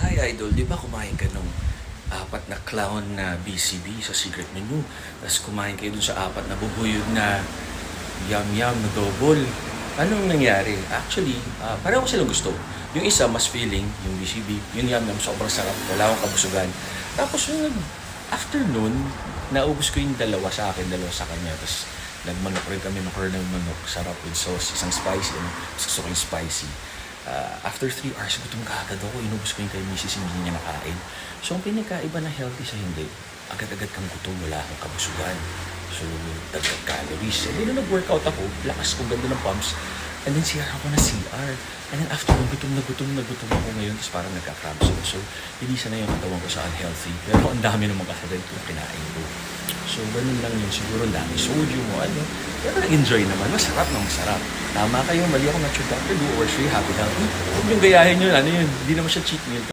Hi Idol, di ba kumain ka nung apat na clown na BCB sa secret menu? Tapos kumain kayo dun sa apat na bubuyog na yum yum na double. Anong nangyari? Actually, uh, pareho silang gusto. Yung isa, mas feeling, yung BCB. Yung yum yum, sobrang sarap. Wala akong kabusugan. Tapos yung afternoon, naubos ko yung dalawa sa akin, dalawa sa kanya. Tapos nagmanok rin kami, macaron ng manok. Sarap with sauce. Isang spicy, ano. Gusto ko yung spicy. Uh, after 3 hours, gutom ka agad ako. Inubos ko yung kay Mrs. Hindi niya nakain. So, ang pinagkaiba na healthy sa hindi, agad-agad kang gutom, wala akong kabusugan. So, dagdag calories. And then, nag-workout ako, lakas ko, ganda ng pumps. And then, CR ako na CR. And then, after nung gutom na gutom na gutom ako ngayon, tapos parang nagka-cramps. So, hindi na yung katawan ko sa unhealthy. Pero ang dami namang kasagay ko kinain ko. So, ganun lang yun. Siguro dami sodium mo, ano. Pero enjoy naman. Masarap na masarap. Tama kayo, mali ako na check Dr. Do or free happy healthy. Huwag yung gayahin yun, ano yun. Hindi naman siya cheat meal.